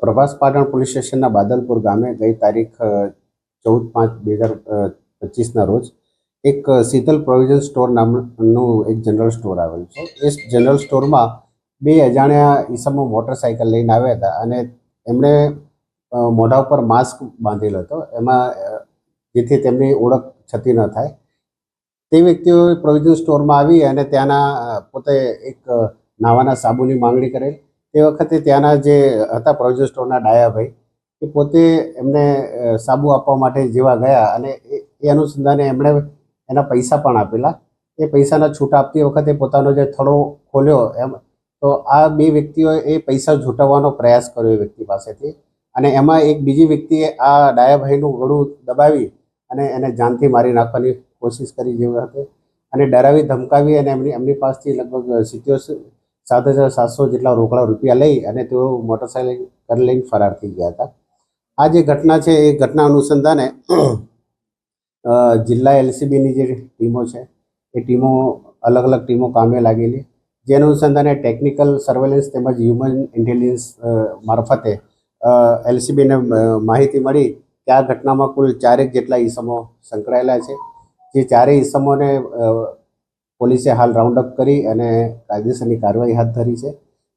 Prabhas Patan police સ્ટેશનના બાદલપુર ગામે ગઈ તારીખ ચૌદ પાંચ બે હજાર પચીસના રોજ એક શીતલ પ્રોવિઝન સ્ટોર નામનું એક જનરલ સ્ટોર આવેલું છે. એ જનરલ સ્ટોરમાં બે અજાણ્યા ઈસમો મોટરસાઇકલ લઈને આવ્યા હતા અને એમણે મોઢા ઉપર માસ્ક બાંધેલો હતો. એમાં જેથી તેમની ઓળખ છતી ન થાય. તે વ્યક્તિઓ પ્રોવિઝન સ્ટોરમાં આવી અને ત્યાંના પોતે એક નાવાના સાબુની માંગણી કરેલ તે વખતે ત્યાંના જે હતા પ્રોવિઝન ડાયાભાઈ, એ પોતે એમને સાબુ આપવા માટે જેવા ગયા અને એ અનુસંધાને એમણે એના પૈસા પણ આપેલા. એ પૈસાના છૂટ આપતી વખતે પોતાનો જે થડો ખોલ્યો એમ, તો આ બે વ્યક્તિઓએ એ પૈસા ઝૂંટવવાનો પ્રયાસ કર્યો એ વ્યક્તિ પાસેથી. અને એમાં એક બીજી વ્યક્તિએ આ ડાયાભાઈનું ગળું દબાવી અને એને જાનથી મારી નાખવાની કોશિશ કરી જેવી હતી અને ડરાવી ધમકાવી અને એમની એમની પાસેથી લગભગ સિત્યોતેર સાત હજાર સાતસો જેટલા રોકડા રૂપિયા લઈ અને તેઓ મોટરસાયકલ લઈને ફરાર થઈ ગયા હતા. આ જે ઘટના છે, એ ઘટના અનુસંધાને જિલ્લા એલસીબીની જે ટીમો છે, એ ટીમો અલગ અલગ ટીમો કામે લાગેલી. જે અનુસંધાને ટેકનિકલ સર્વેલન્સ તેમજ હ્યુમન ઇન્ટેલિજન્સ મારફતે એલસીબીને માહિતી મળી કે આ ઘટનામાં કુલ ચારેક જેટલા ઈસમો સંકળાયેલા છે. જે ચારેય ઈસમોને પોલીસે હાલ રાઉન્ડ અપ કરી અને કાયદેસરની કાર્યવાહી હાથ ધરી છે.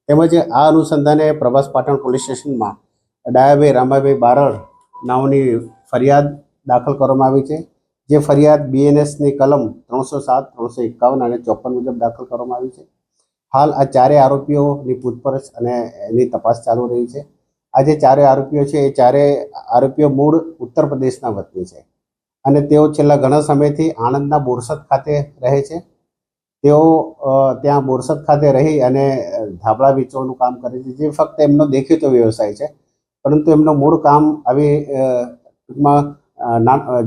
તેમજ આ અનુસંધાને પ્રભાસ પાટણ પોલીસ સ્ટેશનમાં ડાયાભાઈ, રામાભાઈ બારડ નામની ફરિયાદ દાખલ કરવામાં આવી છે. જે ફરિયાદ બીએનએસની કલમ ત્રણસો સાત, ત્રણસો એકાવન અને ચોપન મુજબ દાખલ કરવામાં આવી છે. હાલ આ ચારેય આરોપીઓની પૂછપરછ અને એની તપાસ ચાલુ રહી છે. આ જે ચારેય આરોપીઓ છે, એ ચારેય આરોપીઓ મૂળ ઉત્તર પ્રદેશના વતની છે અને તેઓ છેલ્લા ઘણા સમયથી આણંદના બોરસદ ખાતે રહે છે. તેઓ ત્યાં બોરસદ ખાતે રહી અને ધાબળા વેચવાનું કામ કરે છે. જે ફક્ત એમનો દેખીતો વ્યવસાય છે. પરંતુ એમનું મૂળ કામ આવી ટૂંકમાં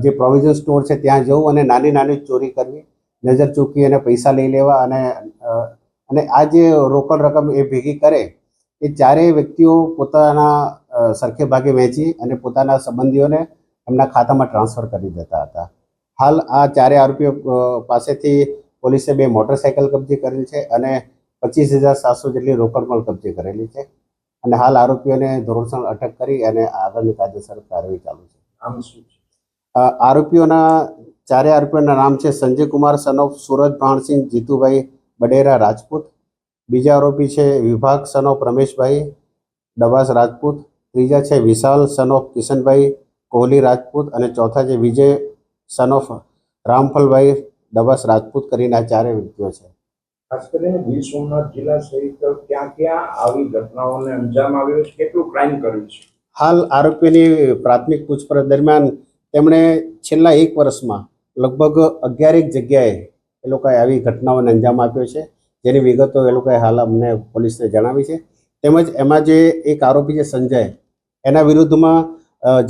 જે પ્રોવિઝન સ્ટોર છે ત્યાં જવું અને નાની નાની ચોરી કરવી, નજર ચૂકી અને પૈસા લઈ લેવા અને અને આ જે રોકડ રકમ એ ભેગી કરે, એ ચારેય વ્યક્તિઓ પોતાના સરખે ભાગે વહેંચી અને પોતાના સંબંધીઓને એમના ખાતામાં ટ્રાન્સફર કરી દેતા હતા. હાલ આ ચારેય આરોપીઓ પાસેથી પોલીસે બે મોટરસાયકલ કબજે કરેલ છે અને પચીસ હજાર સાતસો જેટલી રોકડ પણ કબજે કરેલી છે. અને હાલ આરોપીઓને ધોરણસર અટક કરી અને આગળની કાયદેસર કાર્યવાહી ચાલુ છે. આમ શું છે? આરોપીઓના ચારે આરોપીઓના નામ છે સંજય કુમાર સન ઓફ સુરજ ભાણસિંહ જીતુભાઈ બડેરા રાજપૂત. બીજા આરોપી છે વિભાગ સન ઓફ રમેશભાઈ ડબાસ રાજપૂત. ત્રીજા છે વિશાલ સન ઓફ કિશનભાઈ કોહલી રાજપૂત. અને ચોથા છે વિજય સન ઓફ રામફલભાઈ ડબાસ રાજપૂત કરીને આ ચારે વ્યક્તિઓ છે. ખાસ કરીને ગીર સોમનાથ જિલ્લા સહિત ક્યાં ક્યાં આવી ઘટનાઓને અંજામ આવ્યો છે? કેટલું ક્રાઇમ કર્યું છે? હાલ આરોપીની પ્રાથમિક પૂછપરછ દરમિયાન તેમણે છેલ્લા એક વર્ષમાં લગભગ અગિયારેક જગ્યાએ એ લોકોએ આવી ઘટનાઓને અંજામ આપ્યો છે. જેની વિગતો એ લોકોએ હાલ અમને પોલીસને જણાવી છે. તેમજ એમાં જે એક આરોપી છે સંજય એના વિરુદ્ધમાં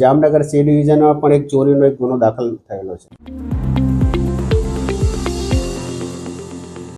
જામનગર સી ડિવિઝનમાં પણ એક ચોરીનો એક ગુનો દાખલ થયેલો છે.